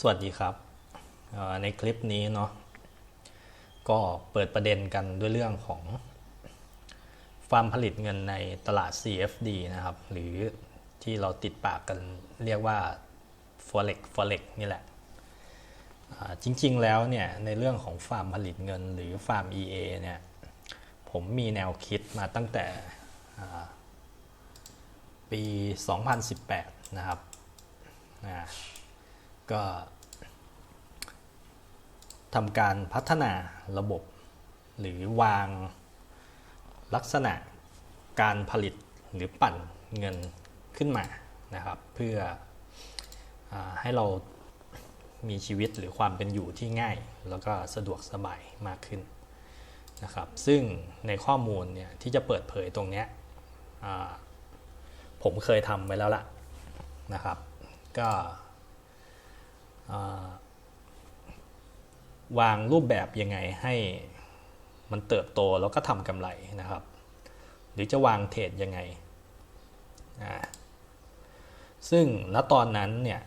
สวัสดีครับ ในคลิปนี้เนาะก็เปิดประเด็นกันด้วยเรื่องของฟาร์มผลิตเงินในตลาด CFD นะครับ หรือที่เราติดปากกันเรียกว่า Forex Forex นี่แหละ จริงๆแล้วเนี่ย ในเรื่องของฟาร์มผลิตเงินหรือฟาร์ม EA เนี่ย ผมมีแนวคิดมาตั้งแต่อ่าปี 2018 นะครับ ก็ทำการพัฒนาระบบ หรือวางลักษณะการผลิตหรือปั่นเงินขึ้นมานะครับ เพื่ออให้เรามีชีวิตหรือความเป็นอยู่ที่ง่าย แล้วก็สะดวกสบายมากขึ้นนะครับ ซึ่งในข้อมูลเนี่ยที่จะเปิดเผยตรงนี้ผมเคยทำไว้แล้วล่ะนะครับ ก็ วางรูปแบบยังไงให้มันเติบโตแล้วก็ทำกำไรนะครับ หรือจะวางเทรดยังไง ซึ่งณตอนนั้นเนี่ย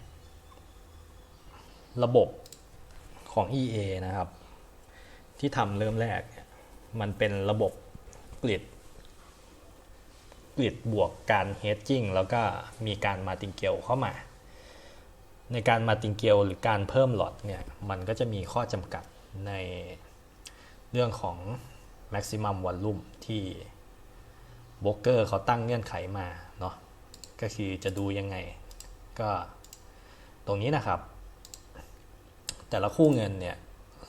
ระบบของ EA นะครับ ที่ทำเริ่มแรก มันเป็นระบบกริดกริดบวกการเฮดจิ้งแล้วก็มีการมาติงเกลเข้ามา ในการมาติงเกลหรือการเพิ่มหลอดเนี่ยมันก็จะมีข้อจำกัดในเรื่องของ maximum volume ที่โบรกเกอร์เขาตั้งเงื่อนไขมาเนาะก็คือจะดูยังไง ก็ตรงนี้นะครับ แต่ละคู่เงินเนี่ย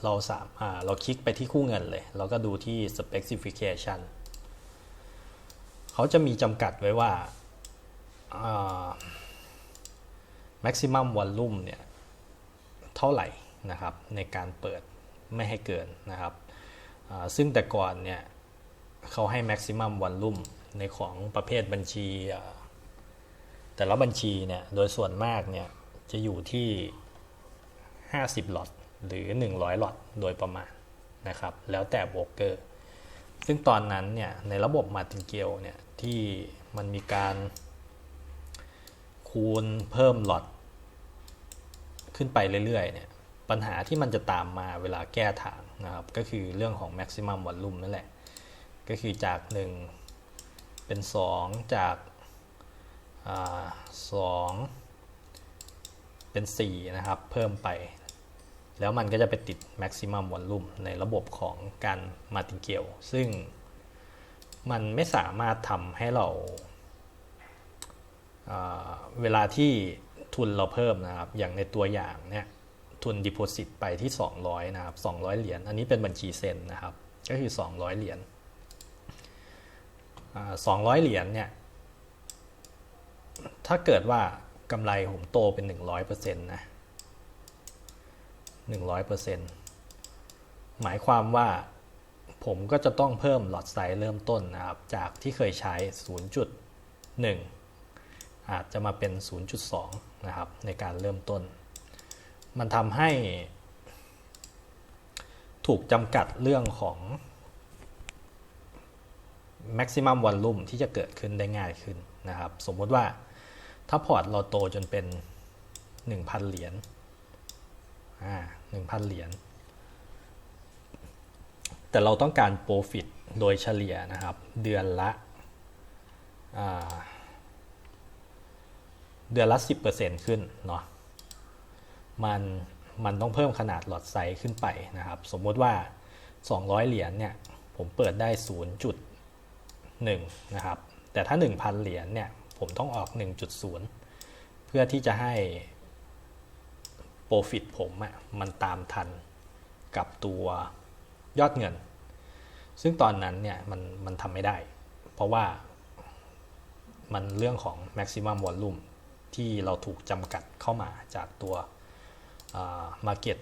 เราสามารถเราคลิกไปที่คู่เงินเลย เราก็ดูที่ specification เขาจะมีจำกัดไว้ว่าอ่า maximum volume เนี่ยเท่าไหร่นะครับในการเปิดไม่ให้เกินนะครับซึ่งแต่ก่อนเนี่ยเขาให้ maximum volume ในของประเภทบัญชี แต่ละบัญชีเนี่ยโดยส่วนมากเนี่ยจะอยู่ที่ 50หลอตหรือ 100หลอตโดยประมาณนะครับแล้วแต่โบรกเกอร์ ซึ่งตอนนั้นเนี่ยในระบบมาตินเกลเนี่ยที่มันมีการ คูณเพิ่มหลอดขึ้นไปเรื่อยๆเนี่ยปัญหาที่มันจะตามมาเวลาแก้ทางนะครับ ก็คือเรื่องของ maximum volume นั่นแหละ ก็คือจาก 1 เป็น 2 จากสองเป็น 4 นะครับ เพิ่มไป แล้วมันก็จะไปติด maximum volume ในระบบของการ martingale ซึ่งมันไม่สามารถทำให้เรา เวลาที่ทุนเราเพิ่มนะครับ อย่างในตัวอย่างเนี่ยทุน Deposit ไปที่ 200 นะครับ 200 เหรียญ อันนี้เป็นบัญชีเซ็นนะครับ ก็คือ 200 เหรียญ200 เหรียญเนี่ย ถ้าเกิดว่ากำไรผมโตเป็น 100%นะ100%หมายความว่าผมก็จะต้องเพิ่มหลอดไซส์เริ่มต้นนะครับ จากที่เคยใช้ 0.1 อาจจะมาเป็น 0.2 นะครับ ในการเริ่มต้น มันทำให้ถูกจำกัดเรื่องของ maximum volume ที่จะเกิดขึ้นได้ง่ายขึ้นนะครับ สมมติว่าถ้าพอร์ตเราโตจนเป็น 1,000 เหรียญอ่า1,000 เหรียญ แต่เราต้องการ profit โดยเฉลี่ยนะครับ เดือนละอ่า เดือนละ 10%ขึ้นเนาะมันมันต้องเพิ่มขนาดหลอดไซส์ขึ้นไปนะครับ สมมติว่า 200 เหรียญเนี่ยผมเปิดได้ 0.1 นะครับ แต่ถ้า 1,000 เหรียญเนี่ยผมต้องออก 1.0 เพื่อที่จะให้ profit ผมอะ่ะมันตามทันกับตัวยอดเงิน ซึ่งตอนนั้นเนี่ยมันมันทำไม่ได้ เพราะว่ามันเรื่องของ maximum volume ที่เราถูกจำกัดเข้ามาจากตัว market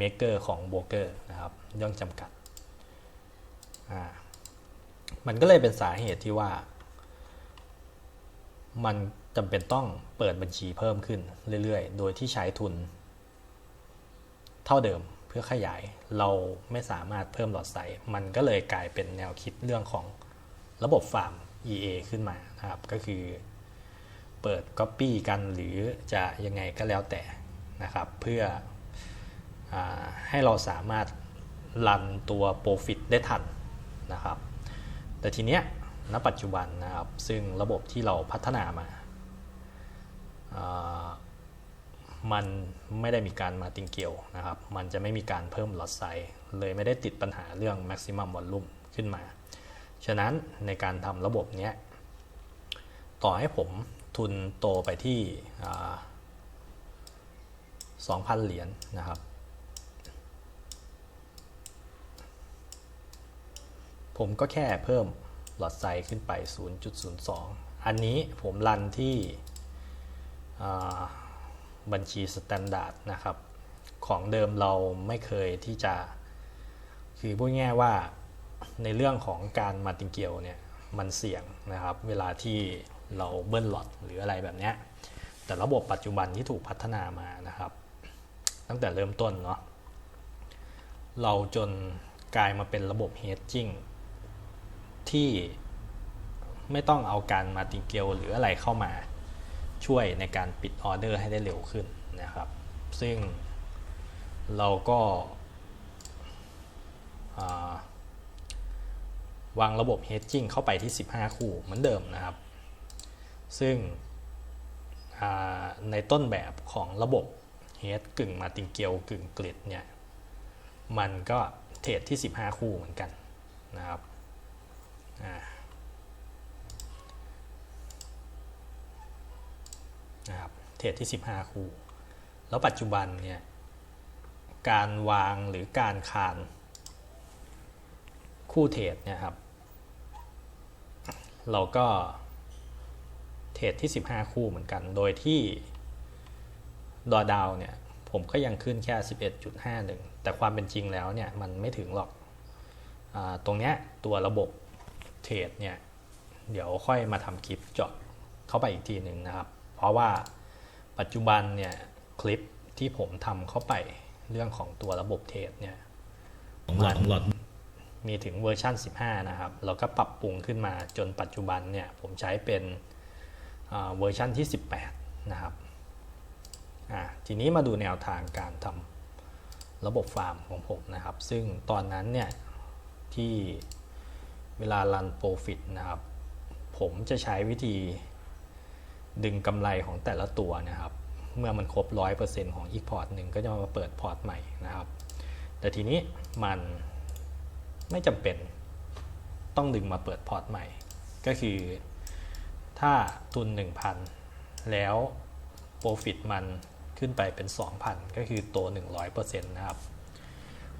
maker ของโบรกเกอร์นะครับเรื่องจำกัด มันก็เลยเป็นสาเหตุที่ว่า มันจำเป็นต้องเปิดบัญชีเพิ่มขึ้นเรื่อยๆ โดยที่ใช้ทุน เท่าเดิมเพื่อขยายเราไม่สามารถเพิ่มหลอดไซส์มันก็เลยกลายเป็นแนวคิดเรื่องของระบบฟาร์ม EA ขึ้นมานะครับ ก็คือ เปิด Copy กันหรือจะยังไงก็แล้วแต่นะครับ เพื่ออให้เราสามารถรันตัว Profit ได้ทันนะครับ แต่ทีเนี้ยณปัจจุบันนะครับ ซึ่งระบบที่เราพัฒนามาามันไม่ได้มีการมาติงเกียวนะครับ มันจะไม่มีการเพิ่มลอตไซเลยไม่ได้ติดปัญหาเรื่อง maximum volume ขึ้นมา ฉะนั้นในการทำระบบเนี้ย ต่อให้ผม ทุนโตไปที่สองพันเหรียญนะครับ ผมก็แค่เพิ่มหลอดไซส์ขึ้นไป 0.02 อันนี้ผมรันที่บัญชีสแตนดาร์ดนะครับ ของเดิมเราไม่เคยที่จะ คือพูดง่ายว่าในเรื่องของการมาติงเกียวเนี่ย มันเสี่ยงนะครับ เวลาที่ เราเบิ้ลหลอดหรืออะไรแบบเนี้ยแต่ระบบปัจจุบันที่ถูกพัฒนามานะครับ ตั้งแต่เริ่มต้นเนาะเราจนกลายมาเป็นระบบเฮดจิ้งที่ไม่ต้องเอาการมาติงเกลหรืออะไรเข้ามาช่วยในการปิดออเดอร์ให้ได้เร็วขึ้นนะครับ ซึ่งเราก็าวางระบบ hedging เข้าไปที่ 15 คู่เหมือนเดิมนะครับ ซึ่งในต้นแบบของระบบ hedge กึ่งมาติงเกียวกึ่งกริดเนี่ย มันก็เทรดที่ 15 คู่เหมือนกันนะครับนะครับเทรดที่ 15 คู่ แล้วปัจจุบันเนี่ยการวางหรือการคานคู่เทรดเนี่ยครับ เราก็ เทรดที่ 15 คู่เหมือนกัน โดยที่ดอดาวเนี่ยผมก็ยังขึ้นแค่ 11.51 แต่ความเป็นจริงแล้วเนี่ยมันไม่ถึงหรอกอตรงเนี้ยตัวระบบเทรดเนี่ยเดี๋ยวค่อยมาทำคลิปเจาะเข้าไปอีกทีหนึ่งนะครับ เพราะว่าปัจจุบันเนี่ยคลิปที่ผมทำเข้าไปเรื่องของตัวระบบเทรดเนี่ยของหลอดของหลอดมีถึงเวอร์ชัน15 นะครับ แล้วก็ปรับปรุงขึ้นมาจนปัจจุบันเนี่ยผมใช้เป็น เวอร์ชันที่ 18 นะครับทีนี้มาดูแนวทางการทำระบบฟาร์มของผมนะครับ ซึ่งตอนนั้นเนี่ยที่เวลารันโปรฟิตนะครับ ผมจะใช้วิธีดึงกำไรของแต่ละตัวนะครับ เมื่อมันครบ 100%ของอีกพอร์ตหนึ่งก็จะมาเปิดพอร์ตใหม่นะครับ แต่ทีนี้มันไม่จำเป็นต้องดึงมาเปิดพอร์ตใหม่ ก็คือ ถ้าทุน 1,000 แล้วโปรฟิตมันขึ้นไปเป็น 2,000 ก็คือโต 100%นะครับ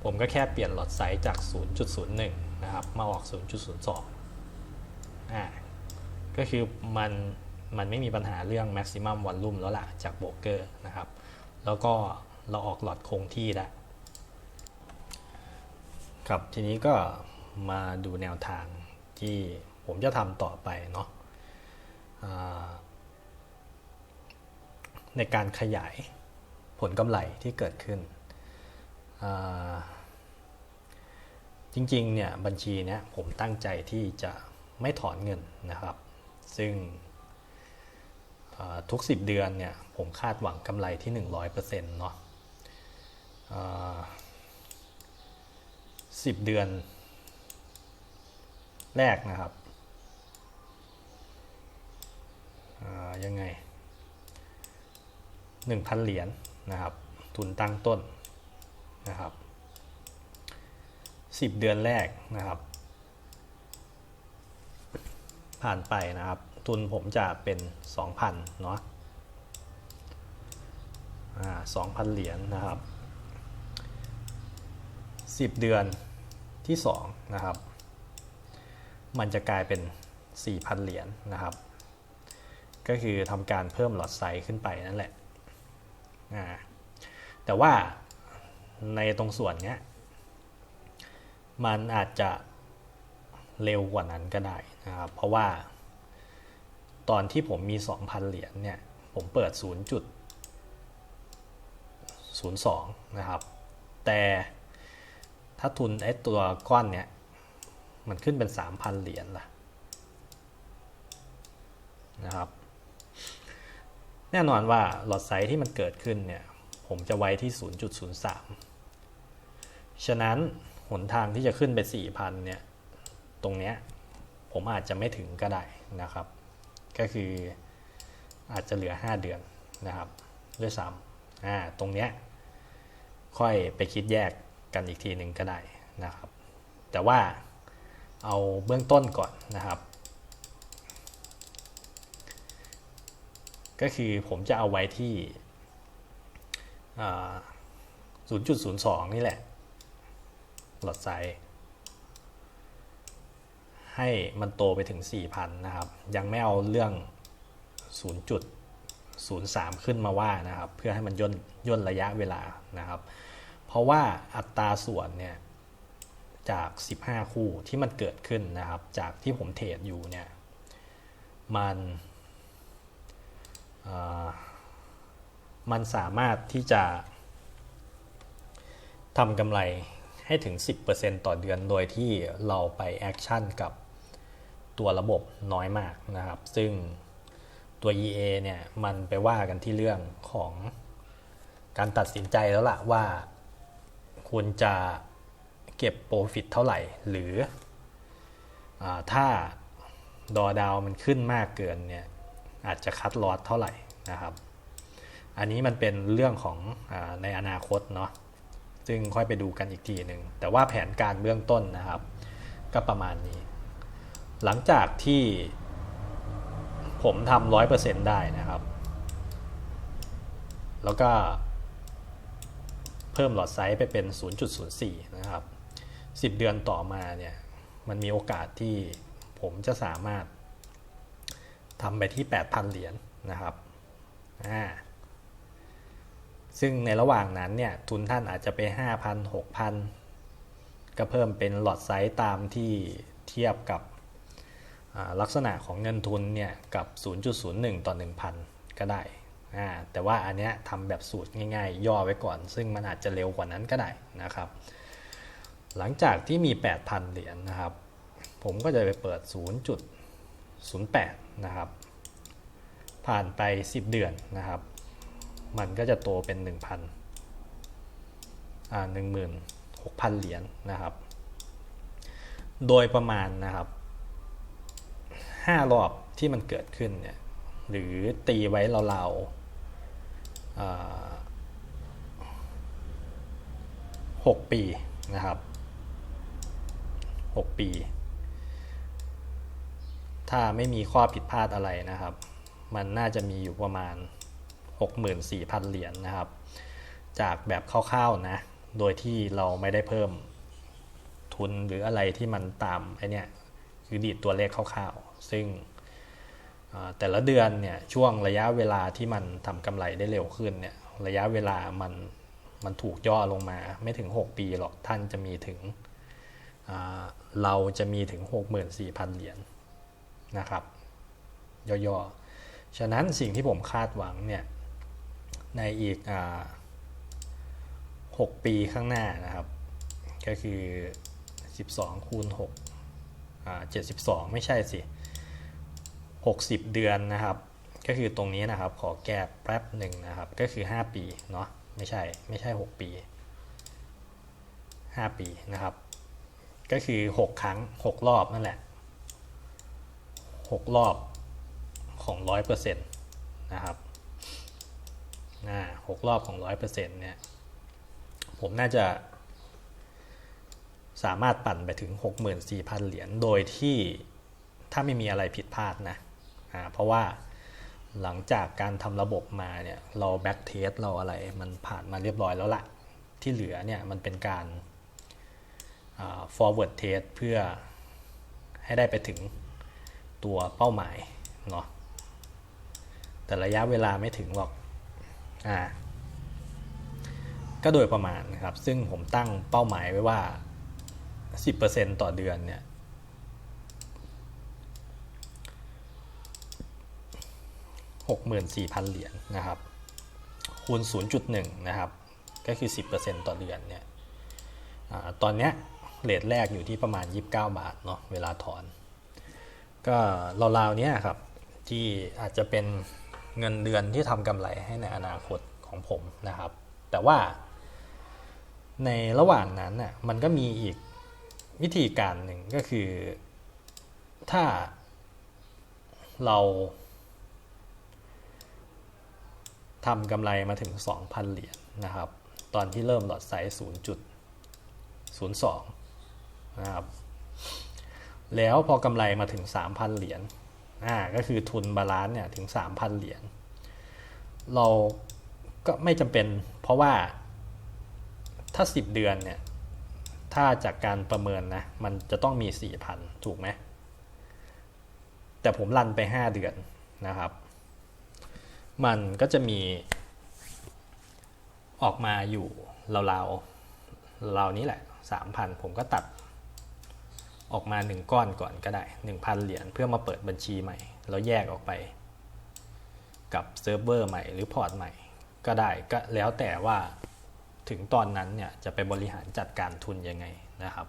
ผมก็แค่เปลี่ยนหลอดไซส์จาก 0.01 นะครับ มาออก 0.02 อ่า ก็คือมันมันไม่มีปัญหาเรื่อง maximum volume แล้วล่ะ จากโบรกเกอร์นะครับ แล้วก็เราออกหลอดคงที่แล้วครับ ทีนี้ก็มาดูแนวทางที่ผมจะทำต่อไปเนาะ ในการขยายผลกำไรที่เกิดขึ้น จริงๆเนี่ยบัญชีเนี้ยผมตั้งใจที่จะไม่ถอนเงินนะครับ ซึ่งทุก 10 เดือนเนี่ยผมคาดหวังกำไรที่ 100%เนาะสิบเดือนแรกนะครับ ยังไงหนึ่งพันเหรียญนนะครับ ทุนตั้งต้นนะครับสิบเดือนแรกนะครับ ผ่านไปนะครับ ทุนผมจะเป็นสองพันเนาะสองพันเหรียญนะครับ10เดือนที่2นะครับ มันจะกลายเป็น4,000เหรียญนนะครับ ก็คือทำการเพิ่มหลอดไซส์ขึ้นไปนั่นแหละแต่ว่าในตรงส่วนนี้มันอาจจะเร็วกว่านั้นก็ได้นะครับเพราะว่า ตอนที่ผมมี 2,000 เหรียญเนี่ยผมเปิด 0.02 นะครับ แต่ถ้าทุนไอ้ตัวก้อนเนี้ยมันขึ้นเป็น 3,000 เหรียญล่ะนะครับ แน่นอนว่าหลอดไซส์ที่มันเกิดขึ้นเนี่ยผมจะไว้ที่ 0.03 ฉะนั้นหนทางที่จะขึ้นไป 4,000 เนี่ย ตรงเนี้ยผมอาจจะไม่ถึงก็ได้นะครับ ก็คืออาจจะเหลือ 5 เดือนนะครับ ด้วยซ้ำอ่าตรงเนี้ยค่อยไปคิดแยกกันอีกทีหนึ่งก็ได้นะครับ แต่ว่าเอาเบื้องต้นก่อนนะครับ ก็คือผมจะเอาไว้ที่ 0.02 นี่แหละ หลอดไซส์ให้มันโตไปถึง 4,000 นะครับ ยังไม่เอาเรื่อง 0.03 ขึ้นมาว่านะครับ เพื่อให้มันย่นย่นระยะเวลานะครับ เพราะว่าอัตราส่วนเนี่ยจาก 15 คู่ที่มันเกิดขึ้นนะครับ จากที่ผมเทรดอยู่เนี่ยมัน มันสามารถที่จะทำกำไรให้ถึง 10%ต่อเดือนโดยที่เราไปแอคชั่นกับตัวระบบน้อยมากนะครับ ซึ่งตัว EA เนี่ยมันไปว่ากันที่เรื่องของการตัดสินใจแล้วล่ะว่าคุณจะเก็บโปรฟิตเท่าไหร่ หรืออถ้าดอดาวมันขึ้นมากเกินเนี่ย อาจจะคัดลอตเท่าไหร่นะครับ อันนี้มันเป็นเรื่องของอในอนาคตเนาะซึ่งค่อยไปดูกันอีกทีหนึ่งแต่ว่าแผนการเบื้องต้นนะครับ ก็ประมาณนี้ หลังจากที่ผมทำร้อยเปอร์เซ็นต์ได้นะครับ แล้วก็เพิ่มหลอดไซส์ไปเป็น 0.04 นะครับ 10 เดือนต่อมาเนี่ย มันมีโอกาสที่ผมจะสามารถ ทำไปที่ 8,000 เหรียญนะครับอ่าซึ่งในระหว่างนั้นเนี่ยทุนท่านอาจจะไป 5,000 6,000 ก็เพิ่มเป็นหลอดไซส์ตามที่เทียบกับลักษณะของเงินทุนเนี่ยกับ 0.01 ต่อ 1,000 ก็ได้แต่ว่าอันเนี้ยทำแบบสูตรง่ายๆ ย่อไว้ก่อน ซึ่งมันอาจจะเร็วกว่านั้นก็ได้นะครับ หลังจากที่มี 8,000 เหรียญนะครับ ผมก็จะไปเปิด 0.08 นะครับ ผ่านไป 10 เดือนนะครับ มันก็จะโตเป็น 1,000อ่า16,000 เหรียญนะครับ โดยประมาณนะครับ 5 รอบที่มันเกิดขึ้นเนี่ย หรือตีไว้ราวๆ6ปีนะครับ 6 ปี ถ้าไม่มีข้อผิดพลาดอะไรนะครับ มันน่าจะมีอยู่ประมาณ 64,000 เหรียญนนะครับ จากแบบคร่าวๆนะ โดยที่เราไม่ได้เพิ่มทุนหรืออะไรที่มันตามไอเนี้ยคือดีดตัวเลขคร่าวๆ ซึ่งแต่ละเดือนเนี่ยช่วงระยะเวลาที่มันทำกำไรได้เร็วขึ้นเนี่ยระยะเวลามันมันถูกย่อลงมาไม่ถึง 6 ปีหรอกท่านจะมีถึงเราจะมีถึง 64,000 เหรียญ นะครับย่อๆ ฉะนั้นสิ่งที่ผมคาดหวังเนี่ยในอีกอ่า6ปีข้างหน้านะครับ ก็คือ 12 คูณ6อ่า72 ไม่ใช่สิ 60 เดือนนะครับ ก็คือตรงนี้นะครับขอแก้แป๊บหนึ่งนะครับ ก็คือ 5 ปีเนาะไม่ใช่ไม่ใช่ 6 ปี 5 ปีนะครับ ก็คือ 6 ครั้ง 6 รอบนั่นแหละ 6 รอบของ 100%นะครับอ่า6รอบของ 100%เนี่ย ผมน่าจะสามารถปั่นไปถึง 64,000 เหรียญ โดยที่ถ้าไม่มีอะไรผิดพลาดนะอ่าเพราะว่าหลังจากการทำระบบมาเนี่ย เราแบ็กเทสเราอะไรมันผ่านมาเรียบร้อยแล้วละที่เหลือเนี่ยมันเป็นการอ่า forward test เพื่อให้ได้ไปถึง ตัวเป้าหมายเนาะแต่ระยะเวลาไม่ถึงหรอกอ่าก็โดยประมาณนะครับ ซึ่งผมตั้งเป้าหมายไว้ว่า 10%ต่อเดือนเนี่ย64,000 เหรียญนะครับ คูณ 0.1 นะครับ ก็คือ 10%ต่อเดือนเนี่ยอาตอนเนี้ยเรทแรกอยู่ที่ประมาณ 29 บาทเนาะเวลาถอน ก็ราวๆเนี้ยครับที่อาจจะเป็นเงินเดือนที่ทำกำไรให้ในอนาคตของผมนะครับ แต่ว่า ในระหว่างนั้นน่ะมันก็มีอีกวิธีการหนึ่งก็คือ ถ้าเราทำกำไรมาถึง 2,000 เหรียญนะครับ ตอนที่เริ่มหลอดไซส์0.02 นะครับ แล้วพอกำไรมาถึง 3,000 เหรียญอ่าก็คือทุนบาลานซ์เนี่ยถึง 3,000 เหรียญเราก็ไม่จำเป็น เพราะว่าถ้า 10 เดือนเนี่ยถ้าจากการประเมินนะมันจะต้องมี 4,000 ถูกไหมแต่ผมรันไป 5 เดือนนะครับ มันก็จะมีออกมาอยู่ราวๆราวนี้แหละ 3,000 ผมก็ตัด ออกมาหนึ่งก้อนก่อนก็ได้ 1,000 เหรียญเพื่อมาเปิดบัญชีใหม่ แล้วแยกออกไป กับเซิร์ฟเวอร์ใหม่หรือพอร์ตใหม่ ก็ได้ก็แล้วแต่ว่าถึงตอนนั้นเนี่ยจะไปบริหารจัดการทุนยังไงนะครับ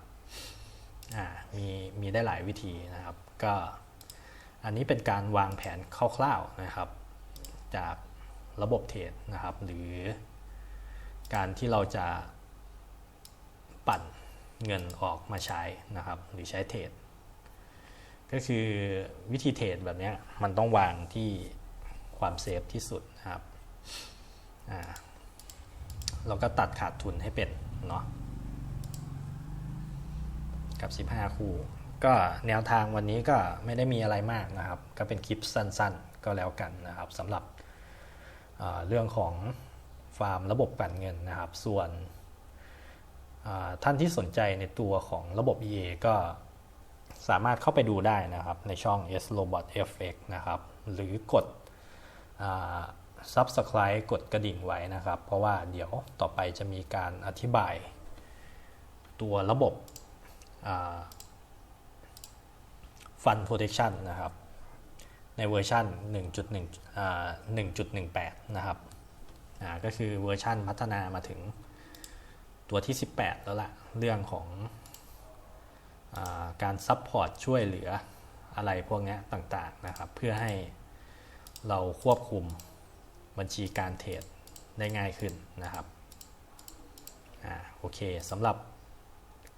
มีมีได้หลายวิธีนะครับ ก็อันนี้เป็นการวางแผนคร่าวๆนะครับ จากระบบเทรดนะครับ หรือการที่เราจะปั่น เงินออกมาใช้นะครับ หรือใช้เทรด ก็คือวิธีเทรดแบบนี้มันต้องวางที่ความเซฟที่สุดนะครับเราก็ตัดขาดทุนให้เป็นเนาะกับ 15 คู่ ก็แนวทางวันนี้ก็ไม่ได้มีอะไรมากนะครับ ก็เป็นคลิปสั้นๆ ก็แล้วกันนะครับสำหรับเรื่องของฟาร์มระบบการเงินนะครับ ส่วน ท่านที่สนใจในตัวของระบบ EA ก็สามารถเข้าไปดูได้นะครับ ในช่อง S Robot FX นะครับ หรือกดอ Subscribe กดกระดิ่งไว้นะครับ เพราะว่าเดี๋ยวต่อไปจะมีการอธิบาย ตัวระบบอ่า Fund Protection นะครับ ในเวอร์ชัน1.1 1.18 นะครับก็คือเวอร์ชันพัฒนามาถึง ตัวที่ 18 แล้วล่ะ เรื่องของอาการซัพพอร์ตช่วยเหลืออะไรพวกนี้ต่างๆนะครับ เพื่อให้เราควบคุมบัญชีการเทรดได้ง่ายขึ้นนะครับอ่าโอเคสำหรับ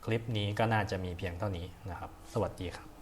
คลิปนี้ก็น่าจะมีเพียงเท่านี้นะครับ สวัสดีครับ